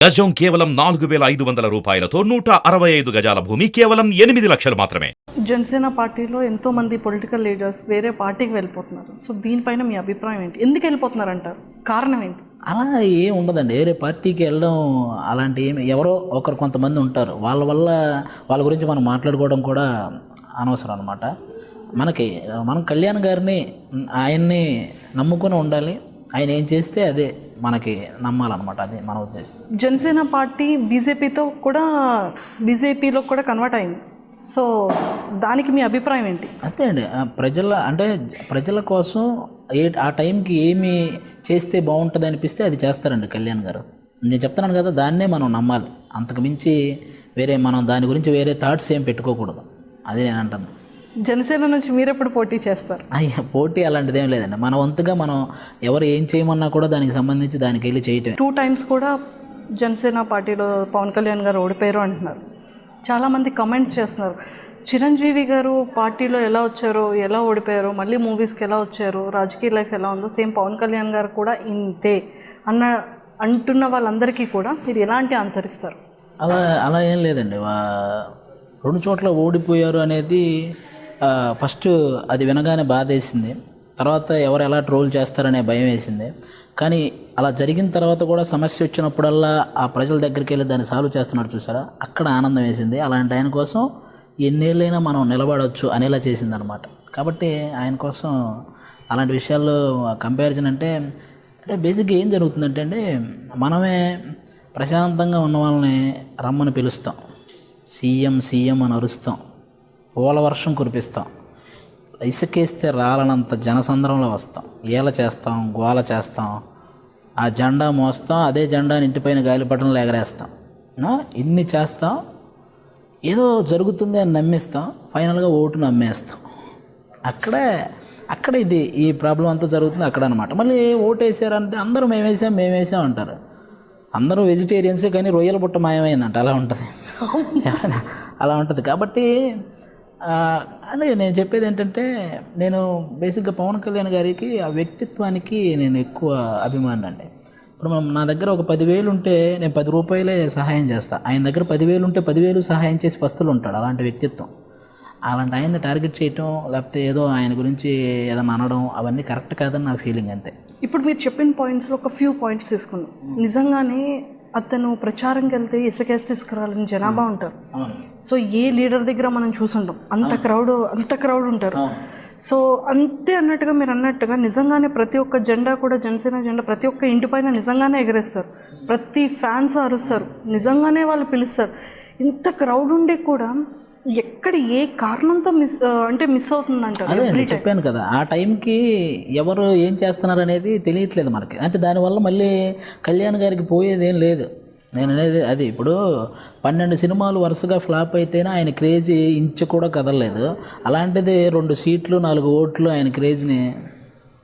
గజం కేవలం నాలుగు వేల ఐదు వందల రూపాయలతో నూట అరవై ఐదు గజాల భూమి కేవలం ఎనిమిది లక్షలు మాత్రమే. జనసేన పార్టీలో ఎంతో మంది పొలిటికల్ లీడర్స్ వేరే పార్టీకి వెళ్ళిపోతున్నారు. సో దీనిపైన మీ అభిప్రాయం ఏంటి? ఎందుకు వెళ్ళిపోతున్నారు అంటారు కారణం ఏంటి? అలా ఏం ఉండదండి. వేరే పార్టీకి వెళ్ళడం అలాంటి ఏమి ఎవరో ఒకరు కొంతమంది ఉంటారు. వాళ్ళ వల్ల వాళ్ళ గురించి మనం మాట్లాడుకోవడం కూడా అనవసరం అనమాట మనకి మనం కళ్యాణ్ గారిని ఆయన్ని నమ్ముకొని ఉండాలి. ఆయన ఏం చేస్తే అదే మనకి నమ్మాలన్నమాట అదే మన ఉద్దేశం. జనసేన పార్టీ బీజేపీతో కూడా బీజేపీలో కూడా కన్వర్ట్ అయింది. సో దానికి మీ అభిప్రాయం ఏంటి? అంతే అండి. ప్రజల అంటే ప్రజల కోసం ఏ ఆ టైంకి ఏమి చేస్తే బాగుంటుంది అనిపిస్తే అది చేస్తారండి కళ్యాణ్ గారు. నేను చెప్తున్నాను కదా దాన్నే మనం నమ్మాలి. అంతకు మించి వేరే మనం దాని గురించి వేరే థాట్స్ ఏం పెట్టుకోకూడదు. అది నేను అంటాను జనసేన నుంచి మీరెప్పుడు పోటీ చేస్తారు? అయ్యా పోటీ అలాంటిది ఏం లేదండి. మన వంతుగా మనం ఎవరు ఏం చేయమన్నా కూడా దానికి సంబంధించి దానికి వెళ్ళి చేయటమే. టూ టైమ్స్ కూడా జనసేన పార్టీలో పవన్ కళ్యాణ్ గారు ఓడిపోయారు అంటున్నారు. చాలామంది కమెంట్స్ చేస్తున్నారు. చిరంజీవి గారు పార్టీలో ఎలా వచ్చారో ఎలా ఓడిపోయారో మళ్ళీ మూవీస్కి ఎలా వచ్చారో రాజకీయ లైఫ్ ఎలా ఉందో సేమ్ పవన్ కళ్యాణ్ గారు కూడా ఇంతే అన్న అంటున్న వాళ్ళందరికీ కూడా మీరు ఎలాంటి ఆన్సర్ ఇస్తారు? అలా అలా ఏం లేదండి. వా- రెండు చోట్ల ఓడిపోయారు అనేది ఫస్ట్ అది వినగానే బాధ వేసింది తర్వాత ఎవరు ఎలా ట్రోల్ చేస్తారనే భయం వేసింది. కానీ అలా జరిగిన తర్వాత కూడా సమస్య వచ్చినప్పుడల్లా ఆ ప్రజల దగ్గరికి వెళ్ళి దాన్ని సాల్వ్ చేస్తున్నాడు చూసారా? అక్కడ ఆనందం వేసింది. అలాంటి ఆయన కోసం ఎన్నేళ్ళైనా మనం నిలబడవచ్చు అనేలా చేసిందనమాట కాబట్టి ఆయన కోసం అలాంటి విషయాల్లో కంపారిజన్ అంటే అంటే బేసిక్గా ఏం జరుగుతుందంటే అండి మనమే ప్రశాంతంగా ఉన్న వాళ్ళని రమ్మని పిలుస్తాం. సీఎం సీఎం అని అరుస్తాం. పూల వర్షం కురిపిస్తాం. ఇసుకేస్తే రాలనంత జనసంద్రంలో వస్తాం. ఏల చేస్తాం గోల చేస్తాం. ఆ జెండా మోస్తాం అదే జెండాని ఇంటిపైన గాలిపటంలో ఎగరేస్తాం. ఇన్ని చేస్తాం. ఏదో జరుగుతుంది అని నమ్మిస్తాం. ఫైనల్గా ఓటు నమ్మేస్తాం అక్కడే అక్కడ ఇది ఈ ప్రాబ్లం అంతా జరుగుతుంది అక్కడ అనమాట మళ్ళీ ఓటు వేసారంటే అందరూ మేము వేసాం మేము వేసాం అంటారు. అందరూ వెజిటేరియన్సే కానీ రొయ్యల బుట్ట మాయమైందంట. అలా ఉంటుంది? అలా ఉంటుంది. కాబట్టి ఆ, అదే నేను చెప్పేది ఏంటంటే నేను బేసిక్గా పవన్ కళ్యాణ్ గారికి ఆ వ్యక్తిత్వానికి నేను ఎక్కువ అభిమాని అండి ఇప్పుడు మనం నా దగ్గర ఒక పదివేలు ఉంటే నేను పది రూపాయలే సహాయం చేస్తా. ఆయన దగ్గర పదివేలు ఉంటే పదివేలు సహాయం చేసి పస్తులు ఉంటాడు అలాంటి వ్యక్తిత్వం. అలాంటి ఆయన్ని టార్గెట్ చేయటం లేకపోతే ఏదో ఆయన గురించి ఏదైనా అనడం అవన్నీ కరెక్ట్ కాదని నా ఫీలింగ్ అంతే. ఇప్పుడు మీరు చెప్పిన పాయింట్స్లో ఒక ఫ్యూ పాయింట్స్ తీసుకుందాం. నిజంగానే అతను ప్రచారంకి వెళ్తే ఇసుకేసి తీసుకురావాలని జనాభా ఉంటారు. సో ఏ లీడర్ దగ్గర మనం చూసుంటాం. అంత క్రౌడ్ అంత క్రౌడ్ ఉంటారు. సో అంతే అన్నట్టుగా మీరు అన్నట్టుగా నిజంగానే ప్రతి ఒక్క జెండా కూడా జనసేన జెండా ప్రతి ఒక్క ఇంటి పైన నిజంగానే ఎగరేస్తారు. ప్రతి ఫ్యాన్స్ అరుస్తారు. నిజంగానే వాళ్ళు పిలుస్తారు. ఇంత క్రౌడ్ ఉండి కూడా ఎక్కడ ఏ కారణంతో మిస్ అంటే మిస్ అవుతుందంటారు అదే చెప్పాను కదా ఆ టైంకి ఎవరు ఏం చేస్తున్నారు అనేది తెలియట్లేదు మనకి. అంటే దానివల్ల మళ్ళీ కళ్యాణ్ గారికి పోయేది ఏం లేదు. నేను అనేది అది ఇప్పుడు పన్నెండు సినిమాలు వరుసగా ఫ్లాప్ అయితేనే ఆయన క్రేజ్ ఇంచు కూడా కదలలేదు. అలాంటిది రెండు సీట్లు నాలుగు ఓట్లు ఆయన క్రేజ్ని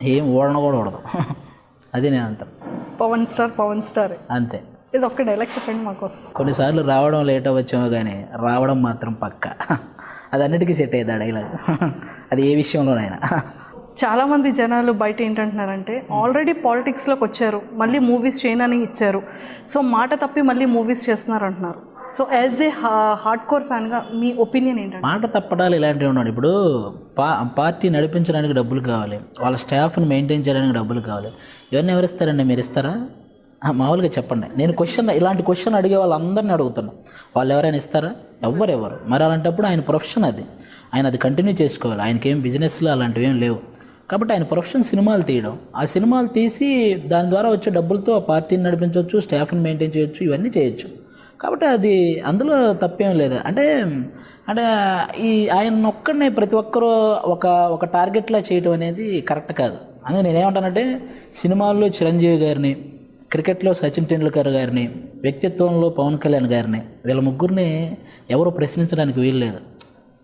ఏం ఓడన కూడా ఓడదు అది నేను అంటాను. Pawan star Pawan star. అంతే. ఇది ఒక్క డైలాగ్ చెప్పండి మాకోసం కొన్నిసార్లు రావడం లేట్ అవ్వచ్చేమో కానీ రావడం మాత్రం పక్క. అది అన్నిటికీ సెట్ అయ్యేది ఆ డైలాగ్. అది ఏ విషయంలోనైనా. చాలా మంది జనాలు బయట ఏంటంటున్నారంటే ఆల్రెడీ పాలిటిక్స్లోకి వచ్చారు మళ్ళీ మూవీస్ చేయనని ఇచ్చారు. సో మాట తప్పి మళ్ళీ మూవీస్ చేస్తున్నారు అంటున్నారు so as a hard core ఫ్యాన్గా మీ ఒపీనియన్ ఏంటంటే మాట తప్పడాలు ఇలాంటివి ఉన్నాడు ఇప్పుడు పా పార్టీ నడిపించడానికి డబ్బులు కావాలి. వాళ్ళ స్టాఫ్ని మెయింటైన్ చేయడానికి డబ్బులు కావాలి. ఇవన్నీ ఎవరు ఇస్తారండి మీరు ఇస్తారా మామూలుగా చెప్పండి. నేను క్వశ్చన్ ఇలాంటి క్వశ్చన్ అడిగే వాళ్ళందరినీ అడుగుతున్నా. వాళ్ళు ఎవరైనా ఇస్తారా? ఎవ్వరు ఎవరు మరి అలాంటప్పుడు ఆయన ప్రొఫెషన్ అది. ఆయన అది కంటిన్యూ చేసుకోవాలి. ఆయనకి ఏం బిజినెస్లు అలాంటివి ఏం లేవు. కాబట్టి ఆయన ప్రొఫెషన్ సినిమాలు తీయడం. ఆ సినిమాలు తీసి దాని ద్వారా వచ్చే డబ్బులతో ఆ పార్టీని నడిపించవచ్చు స్టాఫ్ని మెయింటైన్ చేయొచ్చు ఇవన్నీ చేయొచ్చు. కాబట్టి అది అందులో తప్పేం లేదు. అంటే అంటే ఈ ఆయన ఒక్కడనే ప్రతి ఒక్కరూ ఒక ఒక టార్గెట్లా చేయటం అనేది కరెక్ట్ కాదు. అందుకే నేనేమంటానంటే సినిమాల్లో చిరంజీవి గారిని క్రికెట్లో సచిన్ టెండూల్కర్ గారిని వ్యక్తిత్వంలో పవన్ కళ్యాణ్ గారిని వీళ్ళ ముగ్గురిని ఎవరు ప్రశ్నించడానికి వీల్లేదు.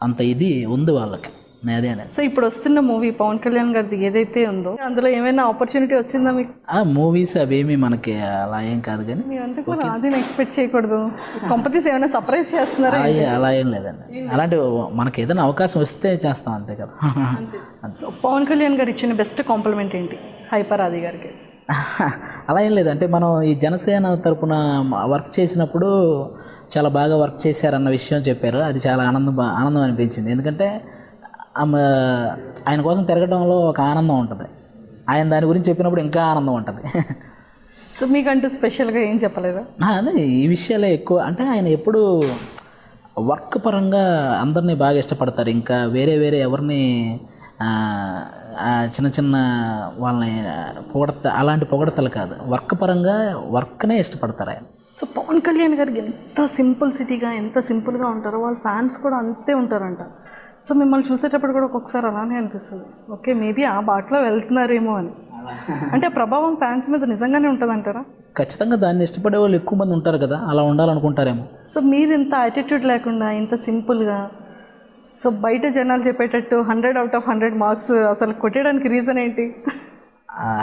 అంత ఇది ఉంది వాళ్ళకి. నేను అదే సో ఇప్పుడు వస్తున్న మూవీ పవన్ కళ్యాణ్ గారిది ఏదైతే ఉందో అందులో ఏమైనా ఆపర్చునిటీ వచ్చిందా మీకు? ఆ మూవీస్ అవేమి మనకి అలా ఏం కాదు కానీ అది ఎక్స్పెక్ట్ చేయకూడదు. కంపెనీస్ ఏమైనా సర్ప్రైజ్ చేస్తున్నారా? అలా ఏ- అలా ఏం లేదండి. అలాంటి మనకి ఏదైనా అవకాశం వస్తే చేస్తాం అంతే కదా. సో పవన్ కళ్యాణ్ గారు ఇచ్చిన బెస్ట్ కాంప్లిమెంట్ ఏంటి? హైపర్ ఆది గారికి. అలా ఏం లేదు. అంటే మనం ఈ జనసేన తరపున వర్క్ చేసినప్పుడు చాలా బాగా వర్క్ చేశారన్న విషయం చెప్పారు. అది చాలా ఆనందం ఆనందం అనిపించింది. ఎందుకంటే ఆయన కోసం తిరగడంలో ఒక ఆనందం ఉంటుంది. ఆయన దాని గురించి చెప్పినప్పుడు ఇంకా ఆనందం ఉంటుంది. సో మీకంటూ స్పెషల్గా ఏం చెప్పలేదా? అదే ఈ విషయాలే ఎక్కువ. అంటే ఆయన ఎప్పుడు వర్క్ పరంగా అందరినీ బాగా ఇష్టపడతారు. ఇంకా వేరే వేరే ఎవరిని చిన్న చిన్న వాళ్ళని పొగడత అలాంటి పొగడతలు కాదు. వర్క్ పరంగా వర్క్నే ఇష్టపడతారు ఆయన. సో పవన్ కళ్యాణ్ గారికి ఎంత సింపుల్ సిటీగా ఎంత సింపుల్గా ఉంటారో వాళ్ళ ఫ్యాన్స్ కూడా అంతే ఉంటారంట. సో మిమ్మల్ని చూసేటప్పుడు కూడా ఒక్కొక్కసారి అలానే అనిపిస్తుంది. ఓకే మేబీ ఆ బాటలో వెళ్తున్నారేమో అని. అంటే ప్రభావం ఫ్యాన్స్ మీద నిజంగానే ఉంటుందంటారా? ఖచ్చితంగా దాన్ని ఇష్టపడే వాళ్ళు ఎక్కువ మంది ఉంటారు కదా అలా ఉండాలనుకుంటారేమో. సో మీరు ఇంత యాటిట్యూడ్ లేకుండా ఇంత సింపుల్గా సో బయట జనాలు చెప్పేటట్టు hundred out of hundred marks అసలు కొట్టడానికి రీజన్ ఏంటి?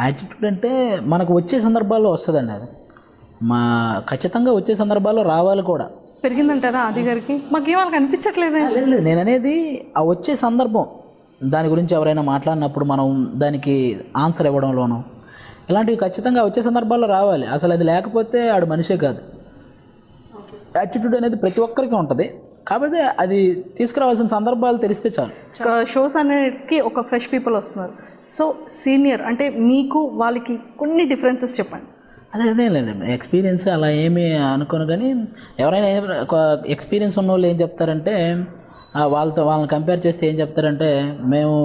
యాటిట్యూడ్ అంటే మనకు వచ్చే సందర్భాల్లో వస్తుందండి అది. మా ఖచ్చితంగా వచ్చే సందర్భాల్లో రావాలి కూడా. పెరిగిందంటారా ఆది గారికి? మాకేం వాళ్ళకి అనిపించట్లేదే? లేదు లేదు. నేను అనేది ఆ వచ్చే సందర్భం. దాని గురించి ఎవరైనా మాట్లాడినప్పుడు మనం దానికి ఆన్సర్ ఇవ్వడంలోనూ. ఇలాంటివి ఖచ్చితంగా వచ్చే సందర్భాల్లో రావాలి. అసలు అది లేకపోతే ఆడు మనిషే కాదు. యాటిట్యూడ్ అనేది ప్రతి ఒక్కరికి ఉంటుంది. కాబట్టి అది తీసుకురావాల్సిన సందర్భాలు తెలిస్తే చాలు. షోస్ అనేటికి ఒక ఫ్రెష్ పీపుల్ వస్తున్నారు. సో సీనియర్ అంటే మీకు వాళ్ళకి కొన్ని డిఫరెన్సెస్ చెప్పండి. అదే అదే లేదు ఎక్స్పీరియన్స్ అలా ఏమీ అనుకోను కానీ ఎవరైనా ఎక్స్పీరియన్స్ ఉన్న వాళ్ళు ఏం చెప్తారంటే వాళ్ళతో వాళ్ళని కంపేర్ చేస్తే ఏం చెప్తారంటే మేము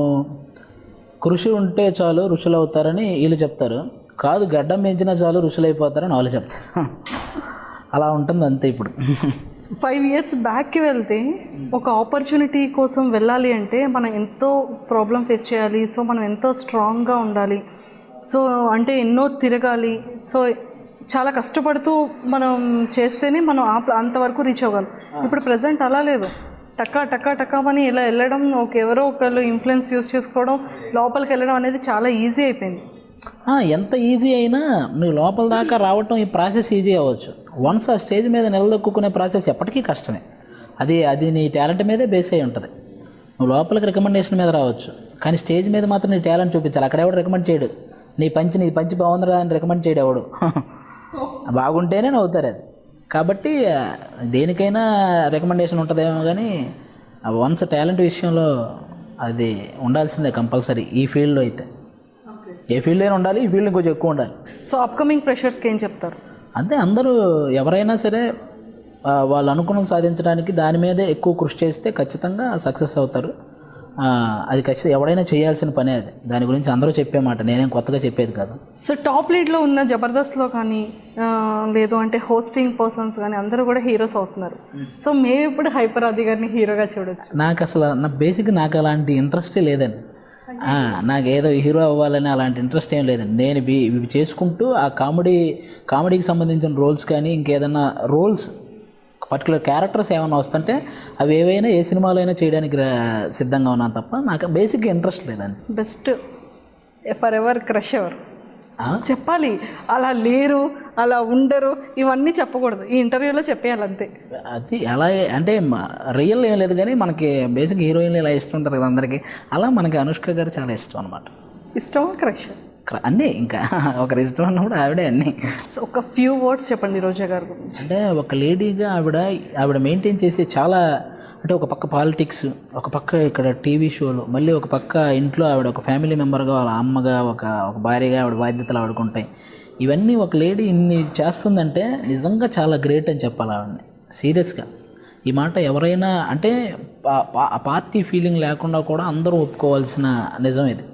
కృషి ఉంటే చాలు ఋషులు అవుతారని వీళ్ళు చెప్తారు. కాదు గడ్డం పెంచినా చాలు ఋషులు అయిపోతారని వాళ్ళు చెప్తారు. అలా ఉంటుంది అంతే ఇప్పుడు. ఫైవ్ ఇయర్స్ బ్యాక్కి వెళ్తే ఒక ఆపర్చునిటీ కోసం వెళ్ళాలి అంటే మనం ఎంతో ప్రాబ్లం ఫేస్ చేయాలి. సో మనం ఎంతో స్ట్రాంగ్గా ఉండాలి. సో అంటే ఎన్నో తిరగాలి. సో చాలా కష్టపడుతూ మనం చేస్తేనే మనం ఆ అంతవరకు రీచ్ అవ్వగలం ఇప్పుడు ప్రజెంట్ అలా లేదు. టక్కా టక్కా టక్కామని ఇలా వెళ్ళడం ఒక ఎవరో ఒకళ్ళు ఇన్ఫ్లుయెన్స్ యూస్ చేసుకోవడం లోపలికి వెళ్ళడం అనేది చాలా ఈజీ అయిపోయింది. ఎంత ఈజీ అయినా నువ్వు లోపల దాకా రావటం ఈ ప్రాసెస్ ఈజీ అవ్వచ్చు. వన్స్ ఆ స్టేజ్ మీద నిలదొక్కునే ప్రాసెస్ ఎప్పటికీ కష్టమే. అది అది నీ టాలెంట్ మీదే బేస్ అయి ఉంటుంది. నువ్వు లోపలికి రికమెండేషన్ మీద రావచ్చు. కానీ స్టేజ్ మీద మాత్రం నీ టాలెంట్ చూపించాలి. అక్కడ ఎవడు రికమెండ్ చేయడు? నీ పంచి నీ పంచి బాగుందిరా అని రికమెండ్ చేయడు ఎవడు? బాగుంటేనే నవ్వుతారు అది. కాబట్టి దేనికైనా రికమెండేషన్ ఉంటుందేమో కానీ వన్స్ టాలెంట్ విషయంలో అది ఉండాల్సిందే కంపల్సరీ ఈ ఫీల్డ్లో అయితే. ఏ ఫీల్డ్ అయినా ఉండాలి ఈ ఫీల్డ్ కొంచెం ఎక్కువ ఉండాలి. సో అప్కమింగ్ ఫ్రెషర్స్కి ఏం చెప్తారు? అంతే అందరూ ఎవరైనా సరే వాళ్ళు అనుకున్నది సాధించడానికి దాని మీదే ఎక్కువ కృషి చేస్తే ఖచ్చితంగా సక్సెస్ అవుతారు. అది ఖచ్చితంగా ఎవడైనా చేయాల్సిన పనే అది. దాని గురించి అందరూ చెప్పే మాట నేనేం కొత్తగా చెప్పేది కాదు. సో టాప్ లీడ్లో ఉన్న జబర్దస్త్లో కానీ లేదు అంటే హోస్టింగ్ పర్సన్స్ కానీ అందరూ కూడా హీరోస్ అవుతున్నారు. సో మేము ఇప్పుడు హైపర్ ఆది గారిని హీరోగా చూడొచ్చు. నాకు అసలు నా బేసిక్ నాకు అలాంటి ఇంట్రెస్టే లేదండి. నాకేదో నాకు ఏదో హీరో అవ్వాలని అలాంటి ఇంట్రెస్ట్ ఏం లేదండి. నేను ఇవి చేసుకుంటూ ఆ కామెడీ కామెడీకి సంబంధించిన రోల్స్ కానీ ఇంకేదన్నా రోల్స్ పర్టికులర్ క్యారెక్టర్స్ ఏమైనా వస్తుంటే అవి ఏవైనా ఏ సినిమాలో అయినా చేయడానికి సిద్ధంగా ఉన్నాను తప్ప నాకు బేసిక్ ఇంట్రెస్ట్ లేదండి. Best. For ever crush ever. చెప్పాలి. అలా లేరు అలా ఉండరు ఇవన్నీ చెప్పకూడదు. ఈ ఇంటర్వ్యూలో చెప్పేయాలి అంతే. అది అలా అంటే రియల్ ఏం లేదు కానీ మనకి బేసిక్ హీరోయిన్లు ఇలా ఇష్టం ఉంటారు కదా అందరికీ. అలా మనకి అనుష్క గారు చాలా ఇష్టం అనమాట ఇష్టమా క్రష్? అన్నీ ఇంకా ఒకరి ఇష్టం అన్నప్పుడు ఆవిడే అన్నీ. సో ఒక ఫ్యూ వర్డ్స్ చెప్పండి రోజా గారి గురించి. అంటే ఒక లేడీగా ఆవిడ ఆవిడ మెయింటైన్ చేసే చాలా అంటే ఒక పక్క పాలిటిక్స్ ఒక పక్క ఇక్కడ టీవీ షోలు మళ్ళీ ఒక పక్క ఇంట్లో ఆవిడ ఒక ఫ్యామిలీ మెంబర్గా వాళ్ళ అమ్మగా ఒక ఒక భార్యగా ఆవిడ బాధ్యతలు ఆవిడకుంటాయి ఇవన్నీ ఒక లేడీ ఇన్ని చేస్తుందంటే నిజంగా చాలా గ్రేట్ అని చెప్పాలి ఆవిడని. సీరియస్గా ఈ మాట ఎవరైనా అంటే పార్టీ ఫీలింగ్ లేకుండా కూడా అందరూ ఒప్పుకోవాల్సిన నిజం ఇది.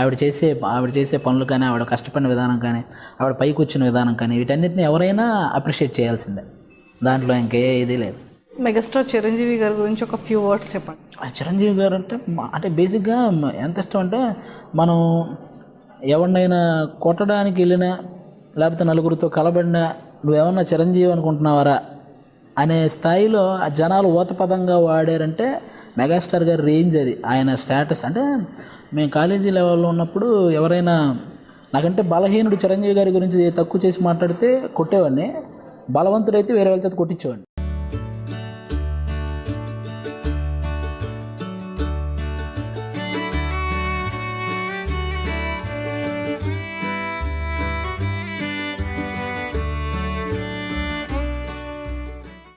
ఆవిడ చేసే ఆవిడ చేసే పనులు కానీ ఆవిడ కష్టపడిన విధానం కానీ ఆవిడ పైకి వచ్చిన విధానం కానీ వీటన్నిటిని ఎవరైనా అప్రిషియేట్ చేయాల్సిందే. దాంట్లో ఇంకే ఇది లేదు. మెగాస్టార్ చిరంజీవి గారి గురించి ఒక ఫ్యూ వర్డ్స్ చెప్పండి. చిరంజీవి గారు అంటే అంటే బేసిక్గా ఎంత ఇష్టం అంటే మనం ఎవరినైనా కొట్టడానికి వెళ్ళినా లేకపోతే నలుగురితో కలబడినా నువ్వేమన్నా చిరంజీవి అనుకుంటున్నావారా అనే స్థాయిలో ఆ జనాలు ఊతపదంగా వాడారంటే మెగాస్టార్ గారి రేంజ్ అది. ఆయన స్టేటస్ అంటే మేము కాలేజీ లెవెల్లో ఉన్నప్పుడు ఎవరైనా నాకంటే బలహీనుడు చిరంజీవి గారి గురించి తక్కువ చేసి మాట్లాడితే కొట్టేవాడిని. బలవంతుడైతే వేరే వాళ్ళ చేత కొట్టించేవాడిని.